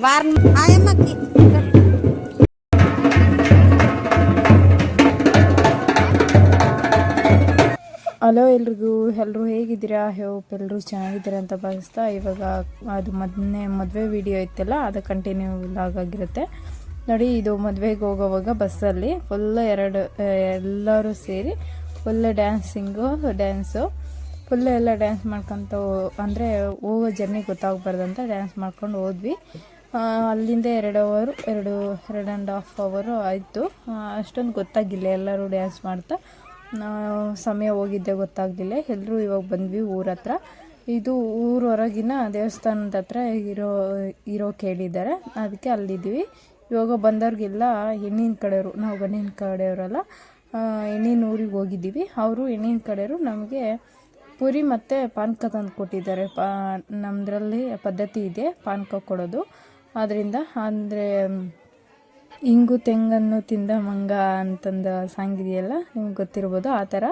Warn ಆಯಮ್ಮಕ್ಕಿ hello ಎಲ್ರಿಗೂ. ಎಲ್ಲರೂ ಹೇಗಿದ್ದೀರಾ? ಹೋಪ್ ಎಲ್ಲರೂ ಚೆನ್ನಾಗಿದ್ದೀರಾ ಅಂತ ಭಾವಿಸ್ತಾ ಇವಾಗ ಅದು ಮೊದಲನೇ ಮದುವೆ ವಿಡಿಯೋ ಇತ್ತಲ್ಲ, ಅದು ಕಂಟಿನ್ಯೂ ಆಗಿರುತ್ತೆ. ನೋಡಿ, ಇದು ಮದುವೆಗೆ ಹೋಗೋವಾಗ ಬಸ್ಸಲ್ಲಿ ಫುಲ್ ಎರಡು ಎಲ್ಲರೂ ಸೇರಿ ಫುಲ್ ಡ್ಯಾನ್ಸಿಂಗು ಡ್ಯಾನ್ಸು ಫುಲ್ ಎಲ್ಲ ಡ್ಯಾನ್ಸ್ ಮಾಡ್ಕೊತ ಅಂದರೆ ಹೋಗೋ ಜರ್ನಿ ಗೊತ್ತಾಗಬಾರ್ದಂತ ಡ್ಯಾನ್ಸ್ ಮಾಡ್ಕೊಂಡು ಹೋದ್ವಿ. ಅಲ್ಲಿಂದ ಎರಡು ಅವರು ಎರಡು ಎರಡು ಆ್ಯಂಡ್ ಹಾಫ್ ಅವರು ಆಯಿತು. ಅಷ್ಟೊಂದು ಗೊತ್ತಾಗಿಲ್ಲ ಎಲ್ಲರೂ ಡ್ಯಾನ್ಸ್ ಮಾಡ್ತಾ. ಸಮಯ ಹೋಗಿದ್ದೆ ಗೊತ್ತಾಗಲಿಲ್ಲ. ಎಲ್ಲರೂ ಇವಾಗ ಬಂದ್ವಿ ಊರ ಹತ್ರ. ಇದು ಊರ ಹೊರಗಿನ ದೇವಸ್ಥಾನದ ಹತ್ರ ಇರೋ ಇರೋ ಕೇಳಿದ್ದಾರೆ. ಅದಕ್ಕೆ ಅಲ್ಲಿದ್ದೀವಿ ಇವಾಗ ಬಂದವ್ರಿಗೆಲ್ಲ ಹೆಣ್ಣಿನ ಕಡೆಯವರು, ನಾವು ಗಂಡಿನ ಕಡೆಯವರಲ್ಲ ಹೆಣ್ಣಿನ ಊರಿಗೆ ಹೋಗಿದ್ದೀವಿ. ಅವರು ಹೆಣ್ಣಿನ ಕಡೆಯವರು ನಮಗೆ ಪುರಿ ಮತ್ತು ಪಾನಕ ತಂದು ಕೊಟ್ಟಿದ್ದಾರೆ. ಪಾ ನಮ್ಮದ್ರಲ್ಲಿ ಪದ್ಧತಿ ಇದೆ ಪಾನಕ ಕೊಡೋದು. ಆದ್ದರಿಂದ ಅಂದರೆ ಇಂಗು ತೆಂಗನ್ನು ತಿಂದ ಮಂಗ ಅಂತಂದ ಸಾಂಗ್ ಇದೆಯಲ್ಲ ನಿಮ್ಗೆ ಗೊತ್ತಿರ್ಬೋದು ಆ ಥರ.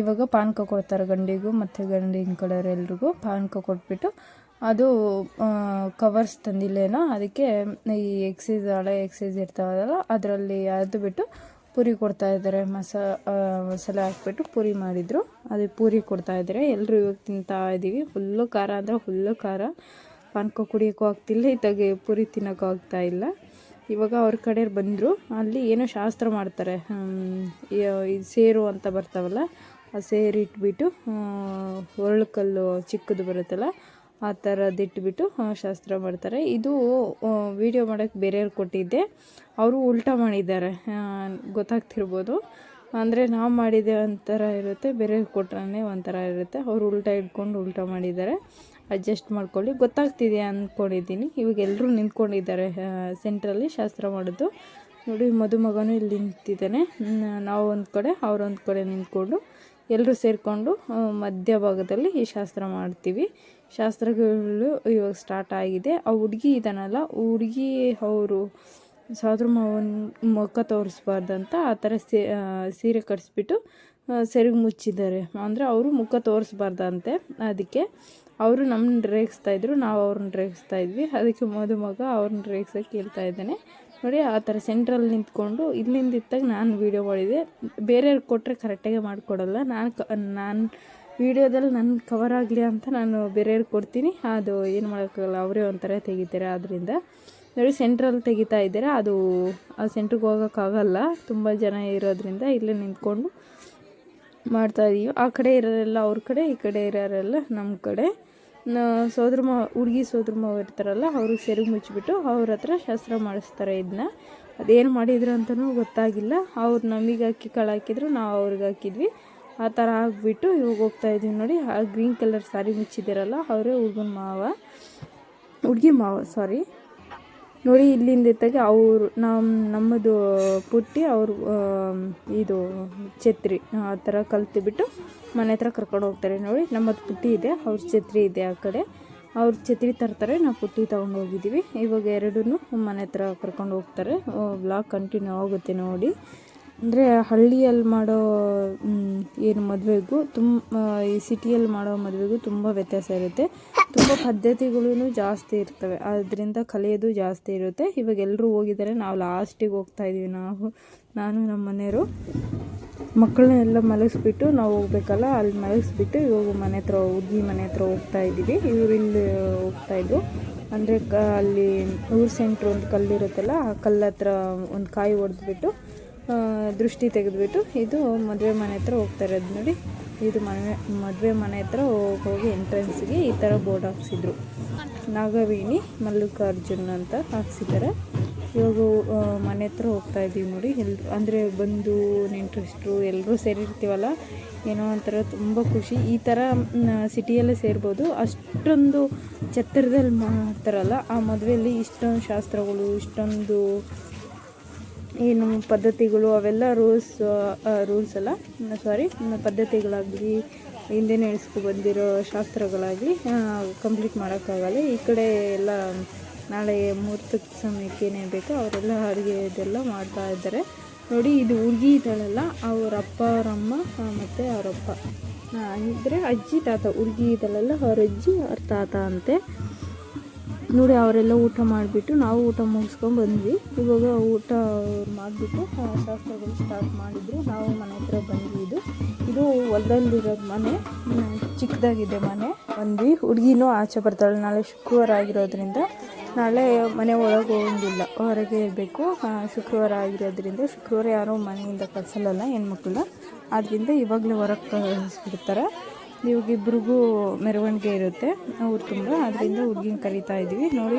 ಇವಾಗ ಪಾನಕ ಕೊಡ್ತಾರೆ ಗಂಡಿಗೂ ಮತ್ತು ಗಂಡಿನ ಕಡೆಯವರೆಲ್ರಿಗೂ ಪಾನಕ ಕೊಟ್ಬಿಟ್ಟು ಅದು ಕವರ್ಸ್ ತಂದಿಲ್ಲೇನೋ ಅದಕ್ಕೆ ಈ ಎಕ್ಸೈಸ್ ಹಳೆ ಎಕ್ಸೈಸ್ ಇರ್ತಾವಲ್ಲ ಅದರಲ್ಲಿ ಅದು ಬಿಟ್ಟು ಪೂರಿ ಕೊಡ್ತಾ ಇದ್ದಾರೆ. ಮಸ ಮಸಾಲೆ ಹಾಕ್ಬಿಟ್ಟು ಪೂರಿ ಮಾಡಿದರು. ಅದು ಪೂರಿ ಕೊಡ್ತಾ ಇದ್ದಾರೆ. ಎಲ್ಲರೂ ಇವಾಗ ತಿಂತಾ ಇದ್ದೀವಿ ಫುಲ್ಲು ಖಾರ ಅಂದರೆ ಫುಲ್ಲು ಖಾರ. ಪಾನಕ ಕುಡಿಯೋಕ್ಕೂ ಆಗ್ತಿಲ್ಲ ಇತ್ತಾಗೆ ಪೂರಿ ತಿನ್ನೋಕ್ಕೂ ಆಗ್ತಾ ಇಲ್ಲ. ಇವಾಗ ಅವ್ರ ಕಡೆ ಬಂದರು, ಅಲ್ಲಿ ಏನೋ ಶಾಸ್ತ್ರ ಮಾಡ್ತಾರೆ ಇದು ಸೇರು ಅಂತ ಬರ್ತಾವಲ್ಲ, ಆ ಸೇರು ಇಟ್ಬಿಟ್ಟು ಒರಳು ಕಲ್ಲು ಚಿಕ್ಕದು ಬರುತ್ತಲ್ಲ, ಆ ಥರದ್ದಿಟ್ಬಿಟ್ಟು ಶಾಸ್ತ್ರ ಮಾಡ್ತಾರೆ. ಇದು ವಿಡಿಯೋ ಮಾಡೋಕ್ಕೆ ಬೇರೆಯವ್ರು ಕೊಟ್ಟಿದ್ದೆ. ಅವರು ಉಲ್ಟಾ ಮಾಡಿದ್ದಾರೆ ಗೊತ್ತಾಗ್ತಿರ್ಬೋದು. ಅಂದರೆ ನಾವು ಮಾಡಿದ್ದೆ ಒಂಥರ ಇರುತ್ತೆ, ಬೇರೆಯವ್ರು ಕೊಟ್ರೆ ಒಂಥರ ಇರುತ್ತೆ. ಅವರು ಉಲ್ಟಾ ಇಟ್ಕೊಂಡು ಉಲ್ಟಾ ಮಾಡಿದ್ದಾರೆ. ಅಡ್ಜಸ್ಟ್ ಮಾಡ್ಕೊಳ್ಳಿ. ಗೊತ್ತಾಗ್ತಿದೆ ಅಂದ್ಕೊಂಡಿದ್ದೀನಿ ಇವಾಗ ಎಲ್ಲರೂ ನಿಂತ್ಕೊಂಡಿದ್ದಾರೆ ಸೆಂಟ್ರಲ್ಲಿ ಶಾಸ್ತ್ರ ಮಾಡೋದು. ನೋಡಿ, ಮದುಮಗನೂ ಇಲ್ಲಿ ನಿಂತಿದ್ದಾನೆ. ನಾವು ಒಂದು ಕಡೆ, ಅವರೊಂದು ಕಡೆ ನಿಂತ್ಕೊಂಡು ಎಲ್ಲರೂ ಸೇರಿಕೊಂಡು ಮಧ್ಯಭಾಗದಲ್ಲಿ ಈ ಶಾಸ್ತ್ರ ಮಾಡ್ತೀವಿ. ಶಾಸ್ತ್ರಗಳು ಇವಾಗ ಸ್ಟಾರ್ಟ್ ಆಗಿದೆ. ಆ ಹುಡುಗಿ ಇದ್ದಾನಲ್ಲ ಹುಡುಗಿ ಅವರು ಸಾದ್ರ ಮಾವನ ಮುಖ ತೋರಿಸ್ಬಾರ್ದಂತ ಆ ಥರ ಸೀರೆ ಕಟ್ಸ್ಬಿಟ್ಟು ಸೆರಗು ಮುಚ್ಚಿದ್ದಾರೆ. ಅಂದರೆ ಅವರು ಮುಖ ತೋರಿಸ್ಬಾರ್ದಂತೆ. ಅದಕ್ಕೆ ಅವರು ನಮ್ಮನ್ನ ರೇಗಿಸ್ತಾ ಇದ್ರು, ನಾವು ಅವ್ರನ್ನ ರೇಗಿಸ್ತಾ ಇದ್ವಿ. ಅದಕ್ಕೆ ಮದುಮಗ ಅವ್ರನ್ನ ರೇಗಿಸೋಕೆ ಹೇಳ್ತಾ ಇದ್ದಾನೆ. ನೋಡಿ, ಆ ಥರ ಸೆಂಟ್ರಲ್ಲಿ ನಿಂತ್ಕೊಂಡು ಇಲ್ಲಿಂದ ಇತ್ತಾಗ ನಾನು ವೀಡಿಯೋಗಳಿದೆ ಬೇರೆಯವ್ರಿಗೆ ಕೊಟ್ಟರೆ ಕರೆಕ್ಟಾಗಿ ಮಾಡಿಕೊಡಲ್ಲ. ನಾನು ಕ, ನಾನು ವೀಡಿಯೋದಲ್ಲಿ ನನ್ನ ಕವರ್ ಆಗಲಿ ಅಂತ ನಾನು ಬೇರೆಯವ್ರಿಗೆ ಕೊಡ್ತೀನಿ. ಅದು ಏನು ಮಾಡೋಕ್ಕಾಗಲ್ಲ, ಅವರೇ ಒಂಥರ ತೆಗಿತಾರೆ. ಆದ್ದರಿಂದ ನೋಡಿ ಸೆಂಟ್ರಲ್ಲಿ ತೆಗಿತಾ ಇದ್ದಾರೆ. ಅದು ಆ ಸೆಂಟ್ರಿಗೆ ಹೋಗೋಕ್ಕಾಗಲ್ಲ. ತುಂಬ ಜನ ಇರೋದ್ರಿಂದ ಇಲ್ಲೇ ನಿಂತ್ಕೊಂಡು ಮಾಡ್ತಾ ಇದೀವಿ. ಆ ಕಡೆ ಇರೋರೆಲ್ಲ ಅವ್ರ ಕಡೆ, ಈ ಕಡೆ ಇರೋರೆಲ್ಲ ನಮ್ಮ ಕಡೆ. ಸೋದ್ರ ಮಾವ ಹುಡುಗಿ ಸೋದ್ರ ಮಾವ ಇರ್ತಾರಲ್ಲ, ಅವ್ರಿಗೆ ಸೆರಗು ಮುಚ್ಚಿಬಿಟ್ಟು ಅವ್ರ ಹತ್ರ ಶಾಸ್ತ್ರ ಮಾಡಿಸ್ತಾರೆ ಇದನ್ನ ಅದೇನು ಮಾಡಿದ್ರು ಅಂತಲೂ ಗೊತ್ತಾಗಿಲ್ಲ. ಅವ್ರು ನಮಗೆ ಅಕ್ಕಿ ಕಳಾಕಿದ್ರು ಹಾಕಿದ್ರು, ನಾವು ಅವ್ರಿಗೆ ಹಾಕಿದ್ವಿ. ಆ ಥರ ಹಾಕ್ಬಿಟ್ಟು ಇವಾಗ ಹೋಗ್ತಾ ಇದ್ದೀವಿ ನೋಡಿ. ಆ ಗ್ರೀನ್ ಕಲರ್ ಸಾರಿ ಮುಚ್ಚಿದ್ದೀರಲ್ಲ, ಅವರೇ ಹುಡುಗನ ಮಾವ. ಹುಡುಗಿ ಮಾವ, ಸಾರಿ. ನೋಡಿ ಇಲ್ಲಿಂದ ಇತ್ತಾಗ ಅವರು ನಮ್ಮ ನಮ್ಮದು ಪುಟ್ಟಿ ಅವರು ಇದು ಛತ್ರಿ, ಆ ಥರ ಕಲ್ತಿಬಿಟ್ಟು ಮನೆ ಹತ್ರ ಕರ್ಕೊಂಡು ಹೋಗ್ತಾರೆ ನೋಡಿ. ನಮ್ಮದು ಪುಟ್ಟಿ ಇದೆ, ಅವ್ರ ಛತ್ರಿ ಇದೆ ಆ ಕಡೆ. ಅವ್ರ ಛತ್ರಿ ತರ್ತಾರೆ, ನಾವು ಪುಟ್ಟಿ ತೊಗೊಂಡು ಹೋಗಿದ್ದೀವಿ ಇವಾಗ ಎರಡೂ ಮನೆ ಹತ್ರ ಕರ್ಕೊಂಡು ಹೋಗ್ತಾರೆ. ಬ್ಲಾಗ್ ಕಂಟಿನ್ಯೂ ಆಗುತ್ತೆ ನೋಡಿ. ಅಂದರೆ ಹಳ್ಳಿಯಲ್ಲಿ ಮಾಡೋ ಏನು ಮದುವೆಗೂ ತುಂಬ ಈ ಸಿಟಿಯಲ್ಲಿ ಮಾಡೋ ಮದುವೆಗೂ ತುಂಬ ವ್ಯತ್ಯಾಸ ಇರುತ್ತೆ. ತುಂಬ ಪದ್ಧತಿಗಳೂ ಜಾಸ್ತಿ ಇರ್ತವೆ. ಅದರಿಂದ ಕಲಿಯೋದು ಜಾಸ್ತಿ ಇರುತ್ತೆ. ಇವಾಗ ಎಲ್ಲರೂ ಹೋಗಿದ್ದಾರೆ ನಾವು ಲಾಸ್ಟಿಗೆ ಹೋಗ್ತಾ ಇದ್ದೀವಿ ನಾವು, ನಾನು, ನಮ್ಮ ಮನೆಯವರು. ಮಕ್ಕಳನ್ನೆಲ್ಲ ಮಲಗಿಸ್ಬಿಟ್ಟು ನಾವು ಹೋಗ್ಬೇಕಲ್ಲ, ಅಲ್ಲಿ ಮಲಗಿಸ್ಬಿಟ್ಟು ಇವಾಗ ಮನೆ ಹತ್ರ, ಹುಡುಗಿ ಮನೆ ಹತ್ರ ಹೋಗ್ತಾ ಇದ್ದೀವಿ ಇವರು ಇಲ್ಲಿ ಹೋಗ್ತಾ ಇದ್ರು. ಅಂದರೆ ಕ, ಅಲ್ಲಿ ಊರು ಸೆಂಟ್ರ್ ಒಂದು ಕಲ್ಲಿರುತ್ತಲ್ಲ, ಆ ಕಲ್ಲ ಹತ್ರ ಒಂದು ಕಾಯಿ ಹೊಡೆದ್ಬಿಟ್ಟು ದೃಷ್ಟಿ ತೆಗೆದುಬಿಟ್ಟು ಇದು ಮದುವೆ ಮನೆ ಹತ್ರ ಹೋಗ್ತಾ ಇರೋದು ನೋಡಿ. ಇದು ಮನೆ, ಮದುವೆ ಮನೆ ಹತ್ರ ಹೋಗ್- ಎಂಟ್ರೆನ್ಸ್ಗೆ ಈ ಥರ ಬೋರ್ಡ್ ಹಾಕ್ಸಿದ್ರು. ನಾಗವೇಣಿ, ಮಲ್ಲಿಕಾರ್ಜುನ್ ಅಂತ ಹಾಕ್ಸಿದ್ದಾರೆ. ಇವಾಗ ಮನೆ ಹತ್ರ ಹೋಗ್ತಾ ಇದ್ದೀವಿ ನೋಡಿ. ಎಲ್ರು, ಅಂದರೆ ಬಂದು ನೆಂಟ್ರೆಸ್ಟ್ರು ಎಲ್ಲರೂ ಸೇರಿರ್ತೀವಲ್ಲ, ಏನೋ ಒಂಥರ ತುಂಬ ಖುಷಿ. ಈ ಥರ ಸಿಟಿಯಲ್ಲೇ ಸೇರ್ಬೋದು. ಅಷ್ಟೊಂದು ಛತ್ರದಲ್ಲಿ ಮಾಡ್ತಾರಲ್ಲ ಆ ಮದುವೆಯಲ್ಲಿ ಇಷ್ಟೊಂದು ಶಾಸ್ತ್ರಗಳು, ಇಷ್ಟೊಂದು ಏನು ಪದ್ಧತಿಗಳು ಅವೆಲ್ಲ ರೂಲ್ಸ್ ರೂಲ್ಸ್ ಅಲ್ಲ? ಸಾರಿ ಪದ್ಧತಿಗಳಾಗಲಿ ಹಿಂದೆ ನಡೆಸ್ಕೊ ಬಂದಿರೋ ಶಾಸ್ತ್ರಗಳಾಗಲಿ ಕಂಪ್ಲೀಟ್ ಮಾಡೋಕ್ಕಾಗಲ್ಲ. ಈ ಕಡೆ ಎಲ್ಲ ನಾಳೆ ಮುಹೂರ್ತಕ್ಕೆ ಸಮಯಕ್ಕೆ ಏನೇ ಬೇಕೋ ಅವರೆಲ್ಲ ಅಡುಗೆ ಇದೆಲ್ಲ ಮಾಡ್ತಾ ಇದ್ದಾರೆ. ನೋಡಿ, ಇದು ಹುಡುಗಿ ಇದ್ದಾಳಲ್ಲ ಅವ್ರ ಅಪ್ಪ ಅವರಮ್ಮ ಮತ್ತು ಅವರಪ್ಪ ಇದ್ದರೆ ಅಜ್ಜಿ, ತಾತ ಹುಡುಗಿ ಇದ್ದಾಳಲ್ಲ ಅವ್ರ ಅಜ್ಜಿ, ಅವ್ರ ತಾತ ಅಂತೆ. ನೋಡಿ, ಅವರೆಲ್ಲ ಊಟ ಮಾಡಿಬಿಟ್ಟು ನಾವು ಊಟ ಮುಗಿಸ್ಕೊಂಡು ಬಂದ್ವಿ. ಇವಾಗ ಊಟ ಮಾಡಿಬಿಟ್ಟು ಶಾಸ್ತ್ರಗಳು ಸ್ಟಾರ್ಟ್ ಮಾಡಿದ್ರು. ನಾವು ಮನೆ ಹತ್ರ ಬಂದ್ವಿ ಇದು. ಇದು ಹೊಲದಲ್ಲಿರೋದು ಮನೆ ಚಿಕ್ಕದಾಗಿದೆ ಮನೆ. ಬಂದ್ವಿ. ಹುಡುಗಿನೂ ಆಚೆ ಬರ್ತಾಳೆ. ನಾಳೆ ಶುಕ್ರವಾರ ಆಗಿರೋದ್ರಿಂದ ನಾಳೆ ಮನೆ ಒಳಗೆ ಹೋಗಂಗಿಲ್ಲ. ಹೊರಗೆ ಇರಬೇಕು. ಶುಕ್ರವಾರ ಆಗಿರೋದ್ರಿಂದ ಶುಕ್ರವಾರ ಯಾರೂ ಮನೆಯಿಂದ ಕಳಿಸಲ್ಲ ಹೆಣ್ಮಕ್ಳನ್ನ ಆದ್ದರಿಂದ ಇವಾಗಲೇ ಹೊರಗೆ ಕಳಿಸ್ಬಿಡ್ತಾರೆ. ಇವಾಗ ಇಬ್ರಿಗೂ ಮೆರವಣಿಗೆ ಇರುತ್ತೆ ಊರು ತುಂಬ. ಅದರಿಂದ ಹುಡುಗಿನ ಕರಿತಾ ಇದ್ದೀವಿ. ನೋಡಿ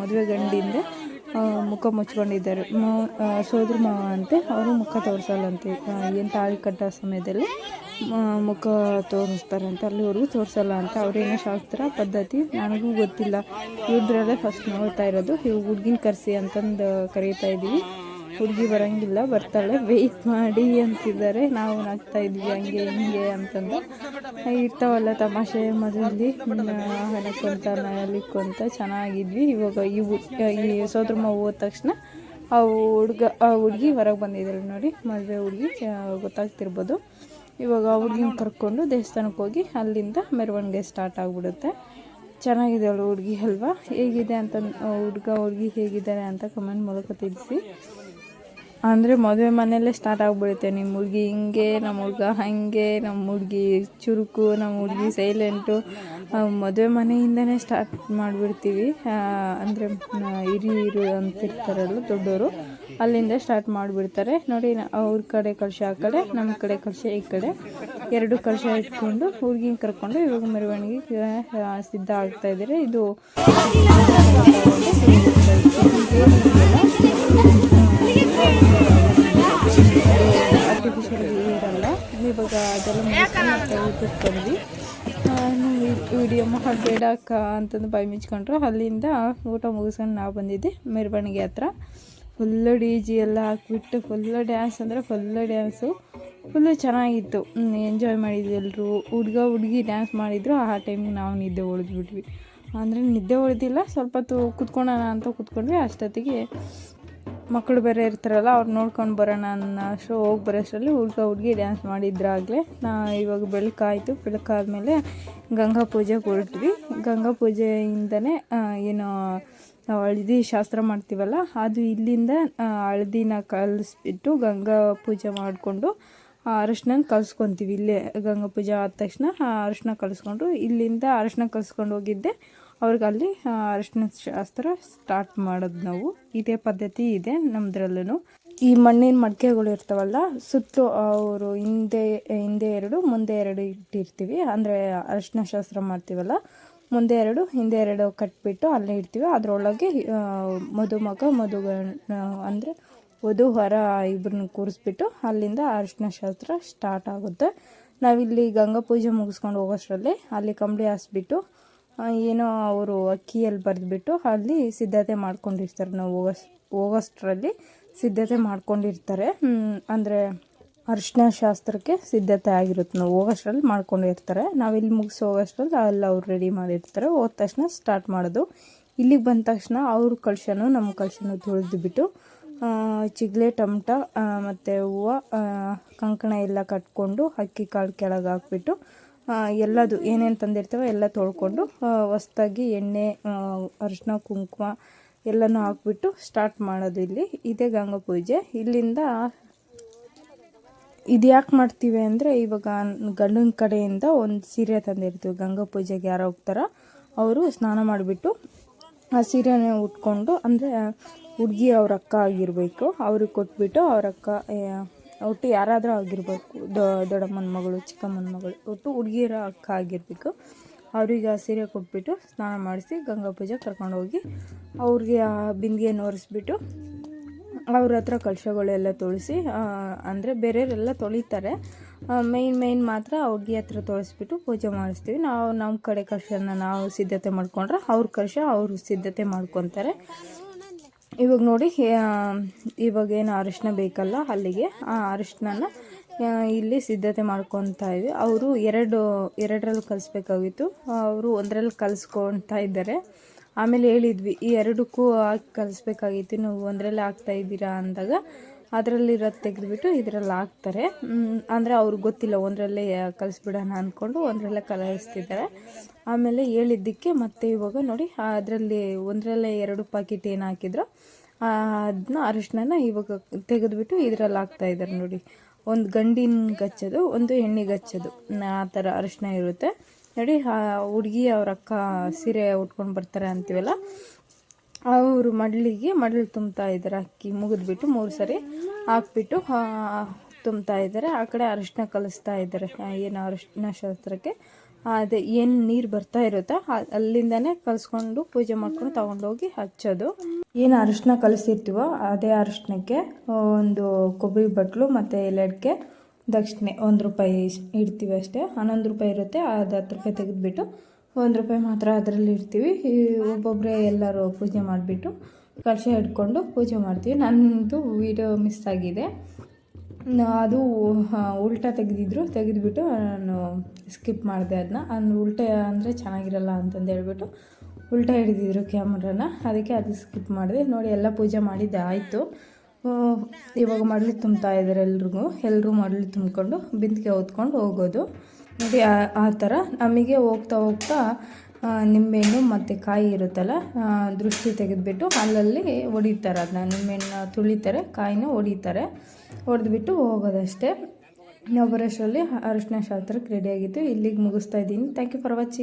ಮದುವೆ ಗಂಡಿಂದ ಮುಖ ಮುಚ್ಕೊಂಡಿದ್ದಾರೆ. ಸೋದ್ರ ಮಾವ ಅಂತೆ, ಅವರು ಮುಖ ತೋರಿಸಲ್ಲಂತೆ. ಏನು ತಾಳಿ ಕಟ್ಟೋ ಸಮಯದಲ್ಲಿ ಮುಖ ಮುಖ ಅಲ್ಲಿ ಅವ್ರಿಗೂ ತೋರಿಸಲ್ಲ ಅಂತ ಅವ್ರೇನೋ ಶಾಸ್ತ್ರ, ಪದ್ಧತಿ, ನನಗೂ ಗೊತ್ತಿಲ್ಲ. ಇವ್ರದ್ರಲ್ಲೇ ಫಸ್ಟ್ ನೋಡ್ತಾ ಇರೋದು. ಇವಾಗ ಹುಡ್ಗಿನ ಕರೆಸಿ ಅಂತಂದು ಕರೀತಾ ಇದ್ದೀವಿ. ಹುಡುಗಿ ಬರಂಗಿಲ್ಲ, ಬರ್ತಾಳೆ ವೆಯ್ಟ್ ಮಾಡಿ ಅಂತಿದ್ದಾರೆ. ನಾವು ನಗ್ತಾ ಇದ್ವಿ, ಹಂಗೆ, ಹಿಂಗೆ ಅಂತಂದು. ಇರ್ತಾವಲ್ಲ ತಮಾಷೆ ಮದುವೆಯಲ್ಲಿ ಹಣಕ್ಕೊಂತ ನಲಿಕ್ಕೊಂತ ಚೆನ್ನಾಗಿದ್ವಿ. ಇವಾಗ ಸೋದ್ರ ಈ ಸೋದ್ರಮ್ಮ ಹೋದ ತಕ್ಷಣ ಆ ಹುಡುಗ, ಆ ಹುಡುಗಿ ಹೊರಗೆ ಬಂದಿದ್ದಾರೆ ನೋಡಿ, ಮದುವೆ ಹುಡುಗಿ ಗೊತ್ತಾಗ್ತಿರ್ಬೋದು. ಇವಾಗ ಹುಡುಗಿನ ಕರ್ಕೊಂಡು ದೇವಸ್ಥಾನಕ್ಕೆ ಹೋಗಿ ಅಲ್ಲಿಂದ ಮೆರವಣಿಗೆ ಸ್ಟಾರ್ಟ್ ಆಗಿಬಿಡುತ್ತೆ. ಚೆನ್ನಾಗಿದೆ ಅವಳು ಹುಡುಗಿ ಅಲ್ವಾ? ಹೇಗಿದೆ ಅಂತ ಹುಡುಗ, ಹುಡುಗಿ ಹೇಗಿದ್ದಾರೆ ಅಂತ ಕಮೆಂಟ್ ಮೂಲಕ ತಿಳಿಸಿ. ಅಂದರೆ ಮದುವೆ ಮನೆಯಲ್ಲೇ ಸ್ಟಾರ್ಟ್ ಆಗಿಬಿಡುತ್ತೆ. ನಿಮ್ಮ ಹುಡುಗಿ ಹಿಂಗೆ ನಮ್ಮ ಹುಡುಗ ಹಾಗೆ ನಮ್ಮ ಹುಡುಗಿ ಚುರುಕು ನಮ್ಮ ಹುಡುಗಿ ಸೈಲೆಂಟು ಮದುವೆ ಮನೆಯಿಂದನೇ ಸ್ಟಾರ್ಟ್ ಮಾಡಿಬಿಡ್ತೀವಿ. ಅಂದರೆ ಹಿರಿಯರು ಅಂತಿರ್ತಾರಲ್ಲ ದೊಡ್ಡವರು ಅಲ್ಲಿಂದ ಸ್ಟಾರ್ಟ್ ಮಾಡಿಬಿಡ್ತಾರೆ. ನೋಡಿ, ಅವ್ರ ಕಡೆ ಕಳಶ ಆ ಕಡೆ ನಮ್ಮ ಕಡೆ ಕಳಶ ಈ ಕಡೆ. ಎರಡು ಕಳಶ ಇಟ್ಕೊಂಡು, ಹುಡುಗಿನ ಕರ್ಕೊಂಡು ಇವಾಗ ಮೆರವಣಿಗೆ ಸಿದ್ಧ ಆಗ್ತಾ ಇದ್ದಾರೆ. ಇದು ಅಕ್ಕ ಅಂತಂದು ಬಾಯಿ ಮುಚ್ಕೊಂಡ್ರು. ಅಲ್ಲಿಂದ ಊಟ ಮುಗಿಸ್ಕೊಂಡು ನಾವು ಬಂದಿದ್ದೆ ಮೆರವಣಿಗೆ ಹತ್ರ. ಫುಲ್ಲು ಡಿ ಜಿ ಎಲ್ಲ ಹಾಕ್ಬಿಟ್ಟು ಫುಲ್ಲು ಡ್ಯಾನ್ಸ್ ಅಂದರೆ ಫುಲ್ಲು ಡ್ಯಾನ್ಸು ಫುಲ್ಲು ಚೆನ್ನಾಗಿತ್ತು. ಎಂಜಾಯ್ ಮಾಡಿದ್ವಿ ಎಲ್ಲರೂ ಹುಡುಗ ಹುಡುಗಿ ಡ್ಯಾನ್ಸ್ ಮಾಡಿದ್ರು. ಆ ಟೈಮಿಗೆ ನಾವು ನಿದ್ದೆ ಹೊಡೆದ್ಬಿಟ್ವಿ ಅಂದರೆ ನಿದ್ದೆ ಹೊಡೆದಿಲ್ಲ ಸ್ವಲ್ಪ ಹೊತ್ತು ಕುತ್ಕೊಳ್ಳೋಣ ಅಂತ ಕುತ್ಕೊಂಡ್ವಿ. ಅಷ್ಟೊತ್ತಿಗೆ ಮಕ್ಕಳು ಬೇರೆ ಇರ್ತಾರಲ್ಲ, ಅವ್ರು ನೋಡ್ಕೊಂಡು ಬರೋಣ ಅನ್ನೋ ಹೋಗಿ ಬರೋಷ್ಟರಲ್ಲಿ ಹುಡ್ಗ ಹುಡುಗಿ ಡ್ಯಾನ್ಸ್ ಮಾಡಿದ್ರಾಗಲೇ ನಾ ಇವಾಗ ಬೆಳಕಾಯಿತು ಬೆಳಕಾದ್ಮೇಲೆ ಗಂಗಾ ಪೂಜೆಗೆ ಹೊರಟ್ವಿ. ಗಂಗಾ ಪೂಜೆಯಿಂದನೇ ಏನು ನಾವು ಹಳದಿ ಶಾಸ್ತ್ರ ಮಾಡ್ತೀವಲ್ಲ, ಅದು ಇಲ್ಲಿಂದ ಹಳದಿನ ಕಲಿಸ್ಬಿಟ್ಟು ಗಂಗಾ ಪೂಜೆ ಮಾಡಿಕೊಂಡು ಅರಶಿನ ಕಲಿಸ್ಕೊತೀವಿ. ಇಲ್ಲೇ ಗಂಗಾ ಪೂಜೆ ಆದ ತಕ್ಷಣ ಅರಿಶಿನ ಕಲಿಸ್ಕೊಂಡು ಇಲ್ಲಿಂದ ಅರಶಿನ ಕಲಿಸ್ಕೊಂಡು ಹೋಗಿದ್ದೆ. ಅವ್ರಿಗೆ ಅಲ್ಲಿ ಅರಿಶಿನ ಶಾಸ್ತ್ರ ಸ್ಟಾರ್ಟ್ ಮಾಡೋದು ನಾವು. ಇದೇ ಪದ್ಧತಿ ಇದೆ ನಮ್ಮದ್ರಲ್ಲೂ ಈ ಮಣ್ಣಿನ ಮಡಿಕೆಗಳು ಇರ್ತಾವಲ್ಲ, ಸುತ್ತಲೂ ಅವರು ಹಿಂದೆ ಹಿಂದೆ ಎರಡು, ಮುಂದೆ ಎರಡು ಇಟ್ಟಿರ್ತೀವಿ. ಅಂದರೆ ಅರಿಶಿನ ಶಾಸ್ತ್ರ ಮಾಡ್ತೀವಲ್ಲ, ಮುಂದೆ ಎರಡು, ಹಿಂದೆ ಎರಡು ಕಟ್ಬಿಟ್ಟು ಅಲ್ಲಿ ಇಡ್ತೀವಿ. ಅದರೊಳಗೆ ಮಧುಮಗ ಮಧುಗ ಅಂದರೆ ವಧು ಹೊರ ಇಬ್ಬರನ್ನ ಕೂರಿಸ್ಬಿಟ್ಟು ಅಲ್ಲಿಂದ ಅರಿಶಿನ ಶಾಸ್ತ್ರ ಸ್ಟಾರ್ಟ್ ಆಗುತ್ತೆ. ನಾವಿಲ್ಲಿ ಗಂಗಾ ಪೂಜೆ ಮುಗಿಸ್ಕೊಂಡು ಹೋಗೋಷ್ಟರಲ್ಲಿ ಅಲ್ಲಿ ಕಂಬಳಿ ಹಾಸ್ಬಿಟ್ಟು ಏನೋ ಅವರು ಅಕ್ಕಿಯಲ್ಲಿ ಬರೆದ್ಬಿಟ್ಟು ಅಲ್ಲಿ ಸಿದ್ಧತೆ ಮಾಡ್ಕೊಂಡಿರ್ತಾರೆ. ನಾವು ಹೋಗೋಸ್ ಹೋಗೋಷ್ಟರಲ್ಲಿ ಸಿದ್ಧತೆ ಮಾಡ್ಕೊಂಡಿರ್ತಾರೆ. ಅಂದರೆ ಅರಿಶಿನ ಶಾಸ್ತ್ರಕ್ಕೆ ಸಿದ್ಧತೆ ಆಗಿರುತ್ತೆ. ನಾವು ಹೋಗೋಷ್ಟರಲ್ಲಿ ಮಾಡ್ಕೊಂಡಿರ್ತಾರೆ. ನಾವಿಲ್ಲಿ ಮುಗಿಸಿ ಹೋಗೋಷ್ಟರಲ್ಲಿ ಅಲ್ಲಿ ಅವ್ರು ರೆಡಿ ಮಾಡಿರ್ತಾರೆ. ಹೋದ ತಕ್ಷಣ ಸ್ಟಾರ್ಟ್ ಮಾಡೋದು. ಇಲ್ಲಿಗೆ ಬಂದ ತಕ್ಷಣ ಅವ್ರ ಕಳಶನೂ ನಮ್ಮ ಕಳಶನೂ ತುಳಿದ್ಬಿಟ್ಟು ಚಿಗ್ಲೆ, ಟಮಟ ಮತ್ತು ಹೂವು ಕಂಕಣ ಎಲ್ಲ ಕಟ್ಕೊಂಡು ಅಕ್ಕಿ ಕಾಳು ಕೆಳಗೆ ಹಾಕ್ಬಿಟ್ಟು ಎಲ್ಲದು ಏನೇನು ತಂದಿರ್ತೇವೆ ಎಲ್ಲ ತೊಳ್ಕೊಂಡು ಹೊಸ್ದಾಗಿ ಎಣ್ಣೆ ಅರಿಶಿನ ಕುಂಕುಮ ಎಲ್ಲನೂ ಹಾಕ್ಬಿಟ್ಟು ಸ್ಟಾರ್ಟ್ ಮಾಡೋದು ಇಲ್ಲಿ. ಇದೇ ಗಂಗಾ ಪೂಜೆ. ಇಲ್ಲಿಂದ ಇದು ಯಾಕೆ ಮಾಡ್ತೀವಿ ಅಂದರೆ, ಇವಾಗ ಗಂಡನ ಕಡೆಯಿಂದ ಒಂದು ಸೀರೆ ತಂದಿರ್ತೀವಿ. ಗಂಗಾ ಪೂಜೆಗೆ ಯಾರು ಹೋಗ್ತಾರೋ, ಅವರು ಸ್ನಾನ ಮಾಡಿಬಿಟ್ಟು ಆ ಸೀರೆನ ಉಟ್ಕೊಂಡು, ಅಂದರೆ ಹುಡುಗಿ ಅವ್ರ ಅಕ್ಕ ಆಗಿರಬೇಕು, ಅವ್ರಿಗೆ ಕೊಟ್ಬಿಟ್ಟು ಅವ್ರ ಅಕ್ಕ ಒಟ್ಟು ಯಾರಾದರೂ ಆಗಿರಬೇಕು ದೊಡ್ಡಮ್ಮನ ಮಗಳು, ಚಿಕ್ಕಮ್ಮನ ಮಗಳು, ಒಟ್ಟು ಹುಡುಗಿಯರ ಅಕ್ಕ ಆಗಿರಬೇಕು. ಅವರಿಗೆ ಆ ಸೀರೆ ಕೊಟ್ಬಿಟ್ಟು ಸ್ನಾನ ಮಾಡಿಸಿ ಗಂಗಾ ಪೂಜೆ ಕರ್ಕೊಂಡೋಗಿ ಅವ್ರಿಗೆ ಆ ಬಿಂದಿಗೆಯನ್ನು ಒರೆಸ್ಬಿಟ್ಟು ಅವ್ರ ಹತ್ರ ಕಲಶಗಳೆಲ್ಲ ತೊಳಿಸಿ ಅಂದರೆ ಬೇರೆಯವರೆಲ್ಲ ತೊಳಿತಾರೆ. ಮೇಯ್ನ್ ಮೇಯ್ನ್ ಮಾತ್ರ ಅವ್ರಿಗೆ ಹತ್ರ ತೊಳಿಸ್ಬಿಟ್ಟು ಪೂಜೆ ಮಾಡಿಸ್ತೀವಿ. ನಾವು, ನಮ್ಮ ಕಡೆ ಕಲಶನ ನಾವು ಸಿದ್ಧತೆ ಮಾಡ್ಕೊಂಡ್ರೆ ಅವ್ರ ಕಲಶ ಅವರು ಸಿದ್ಧತೆ ಮಾಡ್ಕೊತಾರೆ. ಇವಾಗ ನೋಡಿ ಇವಾಗ ಏನು ಅರಿಶಿನ ಬೇಕಲ್ಲ ಅಲ್ಲಿಗೆ, ಆ ಅರಿಶಿನ ಇಲ್ಲಿ ಸಿದ್ಧತೆ ಮಾಡ್ಕೊತಾ ಇದ್ವಿ. ಅವರು ಎರಡು, ಎರಡರಲ್ಲಿ ಕಲಿಸ್ಬೇಕಾಗಿತ್ತು. ಅವರು ಒಂದರಲ್ಲಿ ಕಲಿಸ್ಕೊತಾ ಇದ್ದಾರೆ. ಆಮೇಲೆ ಹೇಳಿದ್ವಿ, ಈ ಎರಡಕ್ಕೂ ಹಾಕಿ ಕಲಿಸ್ಬೇಕಾಗಿತ್ತು. ನೀವು ಒಂದರಲ್ಲಿ ಹಾಕ್ತಾ ಇದ್ದೀರಾ ಅಂದಾಗ ಅದರಲ್ಲಿರೋದು ತೆಗೆದುಬಿಟ್ಟು ಇದರಲ್ಲಿ ಹಾಕ್ತಾರೆ. ಅಂದರೆ ಅವ್ರಿಗೆ ಗೊತ್ತಿಲ್ಲ, ಒಂದರಲ್ಲೇ ಕಲಿಸ್ಬಿಡೋಣ ಅಂದ್ಕೊಂಡು ಒಂದರಲ್ಲೇ ಕಲಿಸ್ತಿದ್ದಾರೆ. ಆಮೇಲೆ ಹೇಳಿದ್ದಕ್ಕೆ ಮತ್ತೆ ಇವಾಗ ನೋಡಿ ಅದರಲ್ಲಿ ಒಂದರಲ್ಲೇ ಎರಡು ಪಾಕಿಟ್ ಏನು ಹಾಕಿದ್ರು ಅದನ್ನ ಅರಿಶಿನ ಇವಾಗ ತೆಗೆದುಬಿಟ್ಟು ಇದರಲ್ಲಿ ಹಾಕ್ತಾ ಇದ್ದಾರೆ ನೋಡಿ. ಒಂದು ಗಂಡಿನ ಗಚ್ಚದು, ಒಂದು ಹೆಣ್ಣಿಗೆ ಗಚ್ಚದು. ಆ ಥರ ಅರಿಶಿನ ಇರುತ್ತೆ. ನೋಡಿ ಹುಡುಗಿ ಅವ್ರ ಅಕ್ಕ ಸೀರೆ ಉಟ್ಕೊಂಡು ಬರ್ತಾರೆ ಅಂತೀವಲ್ಲ ಅವರು ಮಡ್ಲಿಗೆ ಮಡ್ಲು ತುಂಬ್ತಾ ಇದ್ದಾರೆ. ಅಕ್ಕಿ ಮುಗಿದ್ಬಿಟ್ಟು ಮೂರು ಸರಿ ಹಾಕ್ಬಿಟ್ಟು ತುಂಬ್ತಾ ಇದ್ದಾರೆ. ಆ ಕಡೆ ಅರಿಶಿನ ಕಲಿಸ್ತಾ ಇದ್ದಾರೆ. ಏನು ಅರಿಶಿನ ಶಾಸ್ತ್ರಕ್ಕೆ? ಅದೇ, ಏನು ನೀರು ಬರ್ತಾ ಇರುತ್ತೋ? ಅಲ್ಲಿಂದನೇ ಕಲಿಸ್ಕೊಂಡು ಪೂಜೆ ಮಾಡ್ಕೊಂಡು ತೊಗೊಂಡೋಗಿ ಹಚ್ಚೋದು. ಏನು ಅರಿಶಿನ ಕಲಿಸಿರ್ತೀವೋ ಅದೇ ಅರಿಶಿನಕ್ಕೆ ಒಂದು ಕೊಬ್ಬರಿ ಬಟ್ಲು ಮತ್ತು ಎಲೆಡ್ಕೆ ದಕ್ಷಿಣೆ ಒಂದು ರೂಪಾಯಿ ಇಡ್ತೀವಿ ಅಷ್ಟೇ. ಹನ್ನೊಂದು ರೂಪಾಯಿ ಇರುತ್ತೆ. ಅದು ಹತ್ತು ರೂಪಾಯಿ ತೆಗೆದುಬಿಟ್ಟು ಒಂದು ರೂಪಾಯಿ ಮಾತ್ರ ಅದರಲ್ಲಿ ಇಡ್ತೀವಿ. ಒಬ್ಬೊಬ್ಬರೇ ಎಲ್ಲರೂ ಪೂಜೆ ಮಾಡಿಬಿಟ್ಟು ಕಳಶ ಇಟ್ಕೊಂಡು ಪೂಜೆ ಮಾಡ್ತೀವಿ. ನನ್ನದು ವೀಡಿಯೋ ಮಿಸ್ ಆಗಿದೆ. ಅದು ಉಲ್ಟಾ ತೆಗೆದಿದ್ರು. ತೆಗೆದುಬಿಟ್ಟು ನಾನು ಸ್ಕಿಪ್ ಮಾಡಿದೆ ಅದನ್ನ ಅದು ಉಲ್ಟಾ ಅಂದರೆ ಚೆನ್ನಾಗಿರಲ್ಲ ಅಂತಂದು ಹೇಳ್ಬಿಟ್ಟು ಉಲ್ಟಾ ಹಿಡಿದಿದ್ರು ಕ್ಯಾಮ್ರಾನ ಅದಕ್ಕೆ ಅದು ಸ್ಕಿಪ್ ಮಾಡಿದೆ. ನೋಡಿ, ಎಲ್ಲ ಪೂಜೆ ಮಾಡಿದ್ದೆ. ಆಯಿತು. ಇವಾಗ ಮಡಲು ತುಂಬ್ತಾ ಇದ್ದಾರೆ ಎಲ್ರಿಗೂ. ಎಲ್ಲರೂ ಮಡಲು ತುಂಬಿಕೊಂಡು ಬಿಂದಿಗೆ ಹೊತ್ಕೊಂಡು ಹೋಗೋದು. ನೋಡಿ, ಆ ಥರ ನಮಗೆ ಹೋಗ್ತಾ ಹೋಗ್ತಾ ನಿಂಬೆಹಣ್ಣು ಮತ್ತು ಕಾಯಿ ಇರುತ್ತಲ್ಲ ದೃಷ್ಟಿ ತೆಗೆದುಬಿಟ್ಟು ಅಲ್ಲಲ್ಲಿ ಹೊಡಿತಾರೆ ಅದನ್ನ. ನಿಂಬೆಹಣ್ಣು ತುಳಿತಾರೆ, ಕಾಯಿನ ಹೊಡಿತಾರೆ. ಹೊಡೆದ್ಬಿಟ್ಟು ಹೋಗೋದಷ್ಟೇ. ನಾವು ಅರಿಶಿನ ಶಾಸ್ತ್ರಕ್ಕೆ ರೆಡಿಯಾಗಿತ್ತು ಇಲ್ಲಿಗೆ ಮುಗಿಸ್ತಾ ಇದ್ದೀನಿ. Thank you for watching